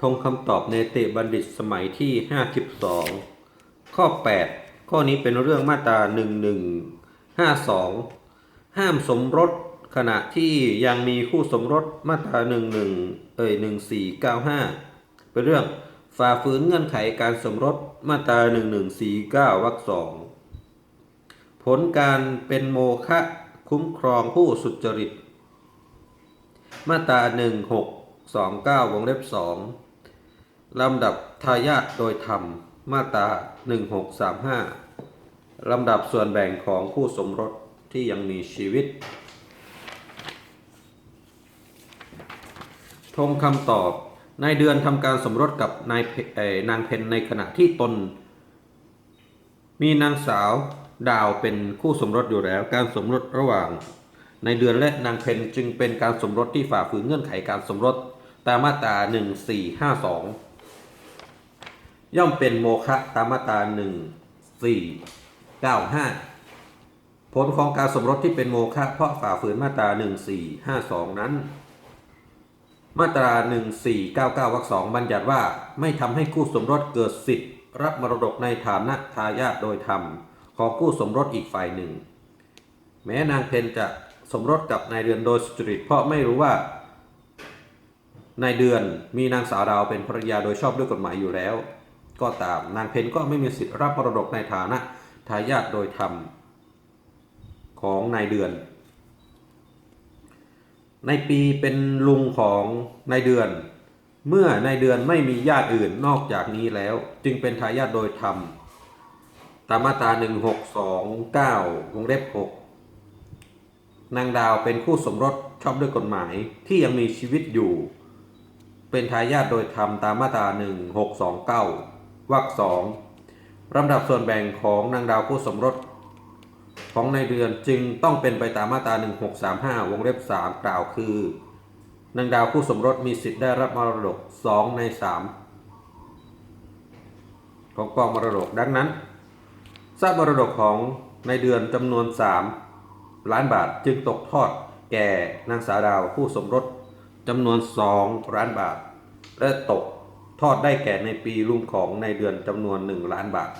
ทงคำตอบในเตบัณฑิตสมัยที่ 52 ข้อ 8 ข้อนี้เป็นเรื่องมาตรา 1152 ห้ามสมรสขณะที่ยังมีคู่สมรสมาตรา 11 เอ่ย 1495 เป็นเรื่องฝ่าฝืนเงื่อนไขการสมรสมาตรา 1149 วรรคสองผลการเป็นโมฆะคุ้มครองผู้สุจริต มาตรา 1629 วงเล็บ2 ลำดับทายาทโดยธรรมมาตรา1635 ลำดับส่วนแบ่งของคู่สมรสที่ยังมีชีวิต ทงคำตอบนายเดือนทำการสมรสกับนายนางเพนในขณะที่ตน มีนางสาวดาวเป็นคู่สมรสอยู่แล้ว การสมรสระหว่างนายเดือนและนางเพนจึงเป็นการสมรสที่ฝ่าฝืนเงื่อนไขการสมรสตามมาตรา1452 ย่อมเป็นโมฆะตามมาตรา1495ผลของการสมรสที่เป็นโมฆะเพราะฝ่าฝืนมาตรา1452นั้น มาตรา1499วรรคสองบัญญัติว่าไม่ทำให้คู่สมรสเกิดสิทธิ์ รับมรดกในฐานะทายาทโดยธรรมของคู่สมรสอีกฝ่ายหนึ่ง แม้นางเพนจะสมรสกับนายเดือนโดยสุจริตเพราะไม่รู้ว่านายเดือนมีนางสาวดาวเป็นภรรยาโดยชอบด้วยกฎหมายอยู่แล้ว ก็ตาม นางเพนก็ไม่มีสิทธิ์รับมรดกในฐานะทายาทโดยธรรมของนายเดือน ในปีเป็นลุงของนายเดือน เมื่อนายเดือนไม่มีญาติอื่นนอกจากนี้แล้ว จึงเป็นทายาทโดยธรรมตามมาตรา1629วงเล็บ6นางดาวเป็นคู่สมรสชอบด้วยกฎหมายที่ยังมีชีวิตอยู่ เป็นทายาทโดยธรรมตามมาตรา1629 วรรคสองลำดับส่วนแบ่งของนางดาวคู่สมรสของในายเดือนจึงต้องเป็นไปตามมาตรา 1635 วงเล็บ 3 กล่าวคือนางดาวคู่สมรสมีสิทธิ์ได้รับมรดก 2 ใน 3 ของกองมรดกดังนั้นทรัพย์มรดกของในายเดือนจำนวน 3 ล้านบาทจึงตกทอดแก่นางสาวดาวคู่สมรสจำนวน 2 ล้านบาทและตก ทอดได้แก่ในปีลุงของในเดือนจำนวน 1 ล้านบาท